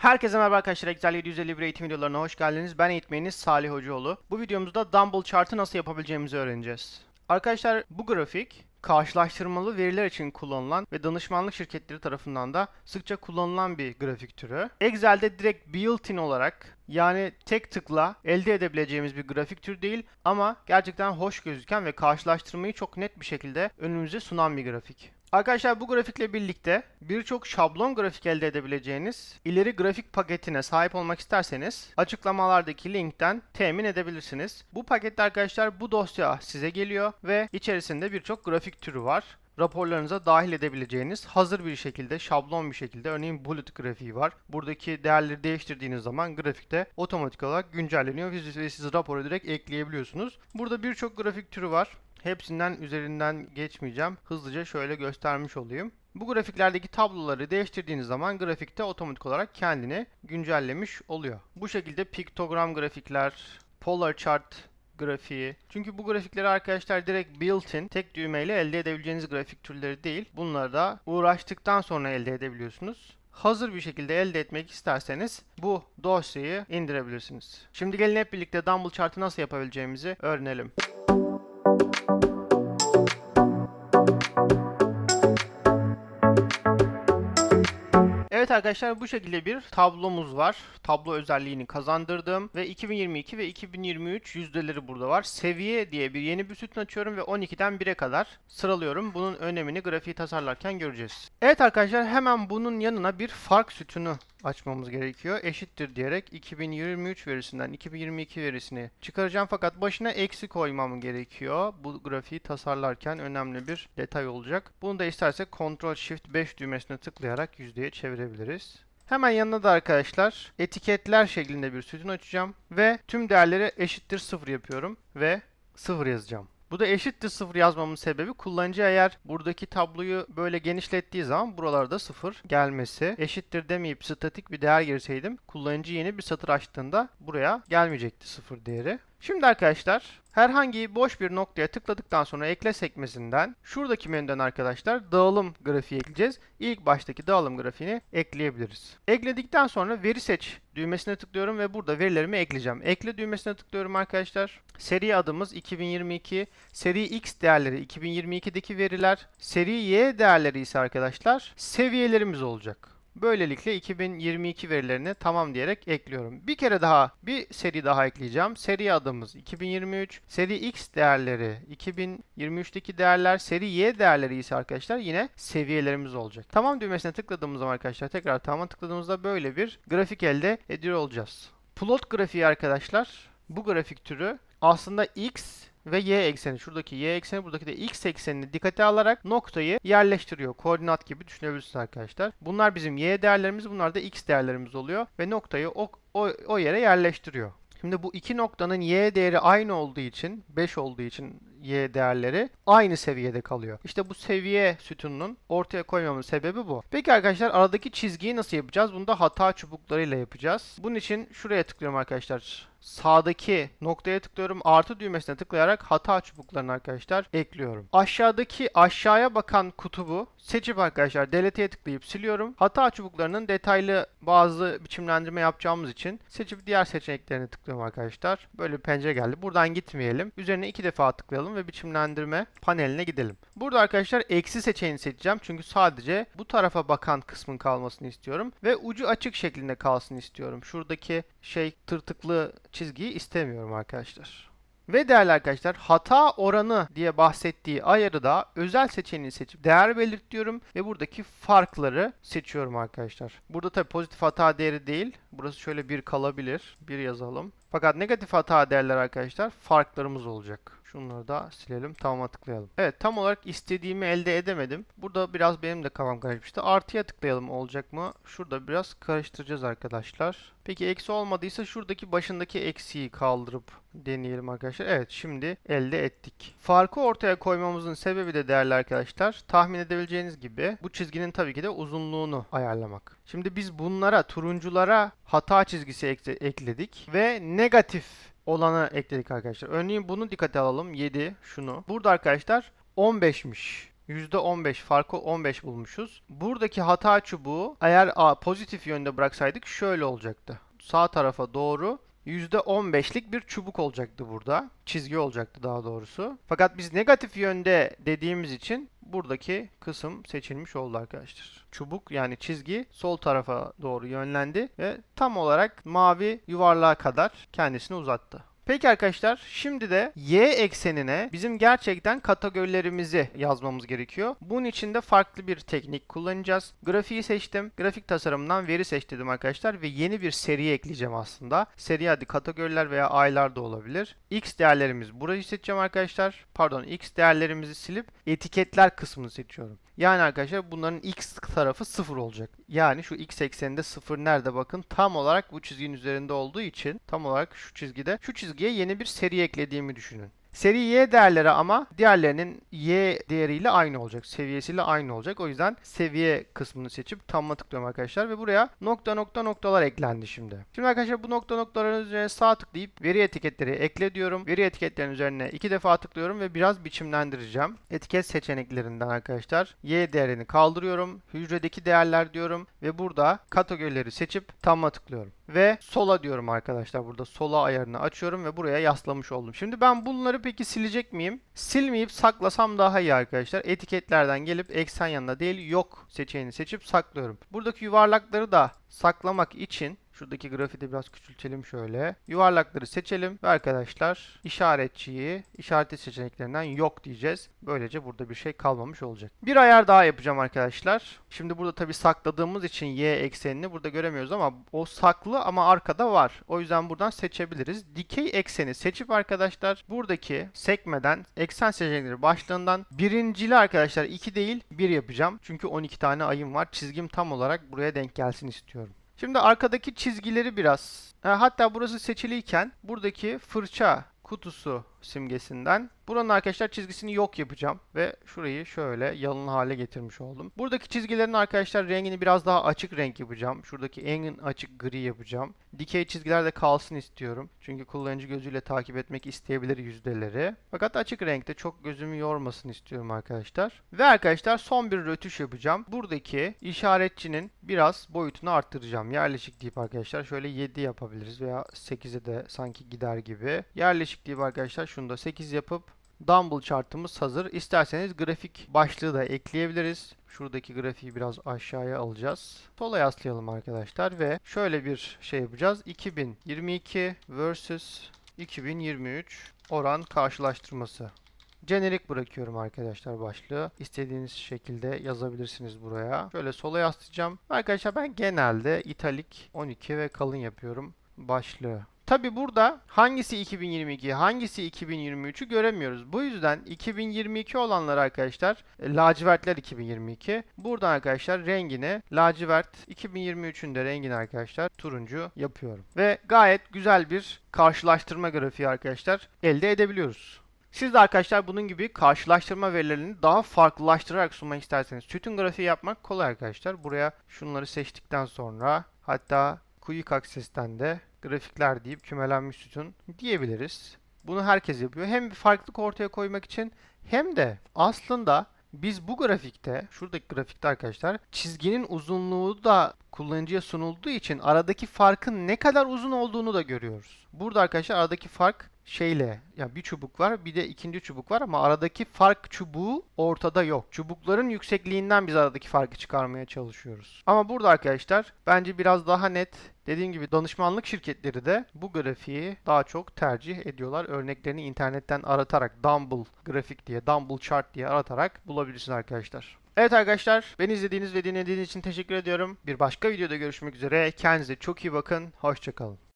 Herkese merhaba arkadaşlar. Excel 751 eğitim videolarına hoş geldiniz. Ben eğitmeniniz Salih Hocaoğlu. Bu videomuzda Dumble Chart'ı nasıl yapabileceğimizi öğreneceğiz. Arkadaşlar bu grafik karşılaştırmalı veriler için kullanılan ve danışmanlık şirketleri tarafından da sıkça kullanılan bir grafik türü. Excel'de direkt built-in olarak yani tek tıkla elde edebileceğimiz bir grafik türü değil ama gerçekten hoş gözüken ve karşılaştırmayı çok net bir şekilde önümüze sunan bir grafik. Arkadaşlar bu grafikle birlikte birçok şablon grafik elde edebileceğiniz ileri grafik paketine sahip olmak isterseniz açıklamalardaki linkten temin edebilirsiniz. Bu pakette arkadaşlar bu dosya size geliyor ve içerisinde birçok grafik türü var raporlarınıza dahil edebileceğiniz hazır bir şekilde, şablon bir şekilde örneğin bullet grafiği var. Buradaki değerleri değiştirdiğiniz zaman grafikte otomatik olarak güncelleniyor ve siz raporu direkt ekleyebiliyorsunuz. Burada birçok grafik türü var. Hepsinden üzerinden geçmeyeceğim. Hızlıca şöyle göstermiş olayım. Bu grafiklerdeki tabloları değiştirdiğiniz zaman grafikte otomatik olarak kendini güncellemiş oluyor. Bu şekilde piktogram grafikler, polar chart grafiği. Çünkü bu grafikleri arkadaşlar direkt built-in tek düğmeyle elde edebileceğiniz grafik türleri değil. Bunları da uğraştıktan sonra elde edebiliyorsunuz hazır bir şekilde elde etmek isterseniz bu dosyayı indirebilirsiniz. Şimdi gelin hep birlikte Dumble chart'ı nasıl yapabileceğimizi öğrenelim. Evet arkadaşlar bu şekilde bir tablomuz var. Tablo özelliğini kazandırdım ve 2022 ve 2023 yüzdeleri burada var. Seviye diye bir yeni bir sütun açıyorum ve 12'den 1'e kadar sıralıyorum. Bunun önemini grafiği tasarlarken göreceğiz. Evet arkadaşlar hemen bunun yanına bir fark sütunu açmamız gerekiyor. Eşittir diyerek 2023 verisinden 2022 verisini çıkaracağım fakat başına eksi koymam gerekiyor. Bu grafiği tasarlarken önemli bir detay olacak. Bunu da istersek Ctrl Shift 5 düğmesine tıklayarak yüzdeye çevirebiliriz. Hemen yanına da arkadaşlar etiketler şeklinde bir sütun açacağım ve tüm değerleri eşittir 0 yapıyorum ve 0 yazacağım. Bu da eşittir 0 yazmamın sebebi kullanıcı eğer buradaki tabloyu böyle genişlettiği zaman buralarda 0 gelmesi. Eşittir demeyip statik bir değer girseydim kullanıcı yeni bir satır açtığında buraya gelmeyecekti 0 değeri. Şimdi arkadaşlar herhangi boş bir noktaya tıkladıktan sonra ekle sekmesinden şuradaki menüden arkadaşlar dağılım grafiği ekleyeceğiz. İlk baştaki dağılım grafiğini ekleyebiliriz. Ekledikten sonra veri seç düğmesine tıklıyorum ve burada verilerimi ekleyeceğim. Ekle düğmesine tıklıyorum arkadaşlar. Seri adımız 2022, seri X değerleri 2022'deki veriler, seri Y değerleri ise arkadaşlar seviyelerimiz olacak. Böylelikle 2022 verilerini tamam diyerek ekliyorum. Bir kere daha bir seri daha ekleyeceğim. Seri adımız 2023. Seri X değerleri 2023'teki değerler. Seri Y değerleri ise arkadaşlar yine seviyelerimiz olacak. Tamam düğmesine tıkladığımız zaman arkadaşlar tekrar tamam tıkladığımızda böyle bir grafik elde ediyor olacağız. Plot grafiği arkadaşlar bu grafik türü aslında X ve y ekseni şuradaki y ekseni buradaki de x eksenini dikkate alarak noktayı yerleştiriyor. Koordinat gibi düşünebilirsiniz arkadaşlar. Bunlar bizim y değerlerimiz bunlar da x değerlerimiz oluyor ve noktayı o, o, o yere yerleştiriyor. Şimdi bu iki noktanın y değeri aynı olduğu için 5 olduğu için y değerleri aynı seviyede kalıyor. İşte bu seviye sütununun ortaya koymamın sebebi bu. Peki arkadaşlar aradaki çizgiyi nasıl yapacağız? Bunu da hata çubuklarıyla yapacağız. Bunun için şuraya tıklıyorum arkadaşlar. Sağdaki noktaya tıklıyorum. Artı düğmesine tıklayarak hata çubuklarını arkadaşlar ekliyorum. Aşağıdaki aşağıya bakan kutubu seçip arkadaşlar delete'ye tıklayıp siliyorum. Hata çubuklarının detaylı bazı biçimlendirme yapacağımız için seçip diğer seçeneklerini tıklıyorum arkadaşlar. Böyle bir pencere geldi. Buradan gitmeyelim. Üzerine iki defa tıklayalım ve biçimlendirme paneline gidelim. Burada arkadaşlar eksi seçeneğini seçeceğim. Çünkü sadece bu tarafa bakan kısmın kalmasını istiyorum. Ve ucu açık şeklinde kalsın istiyorum. Şuradaki şey tırtıklı çizgiyi istemiyorum arkadaşlar. Ve değerli arkadaşlar hata oranı diye bahsettiği ayarı da özel seçeneğini seçip değer belirt diyorum ve buradaki farkları seçiyorum arkadaşlar. Burada tabi pozitif hata değeri değil. Burası şöyle bir kalabilir. Bir yazalım. Fakat negatif hata değerler arkadaşlar farklarımız olacak. Şunları da silelim. Tamam'a tıklayalım. Evet tam olarak istediğimi elde edemedim. Burada biraz benim de kafam karışmıştı. Artıya tıklayalım olacak mı? Şurada biraz karıştıracağız arkadaşlar. Peki eksi olmadıysa şuradaki başındaki eksiği kaldırıp deneyelim arkadaşlar. Evet şimdi elde ettik. Farkı ortaya koymamızın sebebi de değerli arkadaşlar. Tahmin edebileceğiniz gibi bu çizginin tabii ki de uzunluğunu ayarlamak. Şimdi biz bunlara turunculara hata çizgisi ekledik ve negatif olanı ekledik arkadaşlar. Örneğin bunu dikkate alalım. 7 şunu. Burada arkadaşlar 15'miş %15 farkı 15 bulmuşuz. Buradaki hata çubuğu eğer a, pozitif yönde bıraksaydık şöyle olacaktı. Sağ tarafa doğru %15'lik bir çubuk olacaktı burada. Çizgi olacaktı daha doğrusu. Fakat biz negatif yönde dediğimiz için buradaki kısım seçilmiş oldu arkadaşlar. Çubuk yani çizgi sol tarafa doğru yönlendi ve tam olarak mavi yuvarlığa kadar kendisini uzattı. Peki arkadaşlar şimdi de y eksenine bizim gerçekten kategorilerimizi yazmamız gerekiyor. Bunun için de farklı bir teknik kullanacağız. Grafiği seçtim. Grafik tasarımından veri seç dedim arkadaşlar ve yeni bir seri ekleyeceğim aslında. Seri adı kategoriler veya aylar da olabilir. X değerlerimiz burayı seçeceğim arkadaşlar. Pardon X değerlerimizi silip etiketler kısmını seçiyorum. Yani arkadaşlar bunların X tarafı 0 olacak. Yani şu X ekseninde 0 nerede bakın tam olarak bu çizginin üzerinde olduğu için tam olarak şu çizgide şu çizgiye yeni bir seri eklediğimi düşünün. Seri y değerleri ama diğerlerinin y değeriyle aynı olacak. Seviyesiyle aynı olacak. O yüzden seviye kısmını seçip tamma tıklıyorum arkadaşlar ve buraya nokta nokta noktalar eklendi şimdi. Şimdi arkadaşlar bu nokta noktaların üzerine sağ tıklayıp veri etiketleri ekle diyorum. Veri etiketlerinin üzerine iki defa tıklıyorum ve biraz biçimlendireceğim. Etiket seçeneklerinden arkadaşlar y değerini kaldırıyorum. Hücredeki değerler diyorum ve burada kategorileri seçip tamma tıklıyorum. Ve sola diyorum arkadaşlar. Burada sola ayarını açıyorum ve buraya yaslamış oldum. Şimdi ben bunları peki silecek miyim? Silmeyip saklasam daha iyi arkadaşlar. Etiketlerden gelip eksen yanına değil yok seçeneğini seçip saklıyorum. Buradaki yuvarlakları da saklamak için Şuradaki grafiği de biraz küçültelim şöyle. Yuvarlakları seçelim ve arkadaşlar işaretçiyi işaretli seçeneklerinden yok diyeceğiz. Böylece burada bir şey kalmamış olacak. Bir ayar daha yapacağım arkadaşlar. Şimdi burada tabi sakladığımız için y eksenini burada göremiyoruz ama o saklı ama arkada var. O yüzden buradan seçebiliriz. Dikey ekseni seçip arkadaşlar buradaki sekmeden eksen seçenekleri başlığından birincili arkadaşlar 2 değil 1 yapacağım. Çünkü 12 tane ayım var. Çizgim tam olarak buraya denk gelsin istiyorum. Şimdi arkadaki çizgileri biraz. Hatta burası seçiliyken buradaki fırça kutusu simgesinden buranın arkadaşlar çizgisini yok yapacağım ve şurayı şöyle yalın hale getirmiş oldum. Buradaki çizgilerin arkadaşlar rengini biraz daha açık renk yapacağım. Şuradaki en açık gri yapacağım. Dikey çizgiler de kalsın istiyorum. Çünkü kullanıcı gözüyle takip etmek isteyebilir yüzdeleri. Fakat açık renkte çok gözümü yormasın istiyorum arkadaşlar. Ve arkadaşlar son bir rötuş yapacağım. Buradaki işaretçinin biraz boyutunu arttıracağım. Yerleşik deyip arkadaşlar şöyle 7 yapabiliriz veya 8'e de sanki gider gibi. Yerleşik deyip arkadaşlar şunu da 8 yapıp Dumble chartımız hazır. İsterseniz grafik başlığı da ekleyebiliriz. Şuradaki grafiği biraz aşağıya alacağız. Sola yaslayalım arkadaşlar ve şöyle bir şey yapacağız. 2022 versus 2023 oran karşılaştırması. Jenerik bırakıyorum arkadaşlar başlığı. İstediğiniz şekilde yazabilirsiniz buraya. Şöyle sola yaslayacağım. Arkadaşlar ben genelde italik 12 ve kalın yapıyorum başlığı. Tabi burada hangisi 2022, hangisi 2023'ü göremiyoruz. Bu yüzden 2022 olanlar arkadaşlar e, lacivertler 2022. Buradan arkadaşlar rengini lacivert 2023'ün de rengini arkadaşlar turuncu yapıyorum. Ve gayet güzel bir karşılaştırma grafiği arkadaşlar elde edebiliyoruz. Siz de arkadaşlar bunun gibi karşılaştırma verilerini daha farklılaştırarak sunmak isterseniz sütun grafiği yapmak kolay arkadaşlar. Buraya şunları seçtikten sonra hatta Quick Access'ten de grafikler deyip kümelenmiş sütun diyebiliriz. Bunu herkes yapıyor. Hem bir farklılık ortaya koymak için hem de aslında biz bu grafikte, şuradaki grafikte arkadaşlar çizginin uzunluğu da kullanıcıya sunulduğu için aradaki farkın ne kadar uzun olduğunu da görüyoruz. Burada arkadaşlar aradaki fark şeyle yani bir çubuk var bir de ikinci çubuk var ama aradaki fark çubuğu ortada yok. Çubukların yüksekliğinden biz aradaki farkı çıkarmaya çalışıyoruz. Ama burada arkadaşlar bence biraz daha net Dediğim gibi danışmanlık şirketleri de bu grafiği daha çok tercih ediyorlar. Örneklerini internetten aratarak Dumble grafik diye, Dumble chart diye aratarak bulabilirsiniz arkadaşlar. Evet arkadaşlar, beni izlediğiniz ve dinlediğiniz için teşekkür ediyorum. Bir başka videoda görüşmek üzere. Kendinize çok iyi bakın. Hoşçakalın.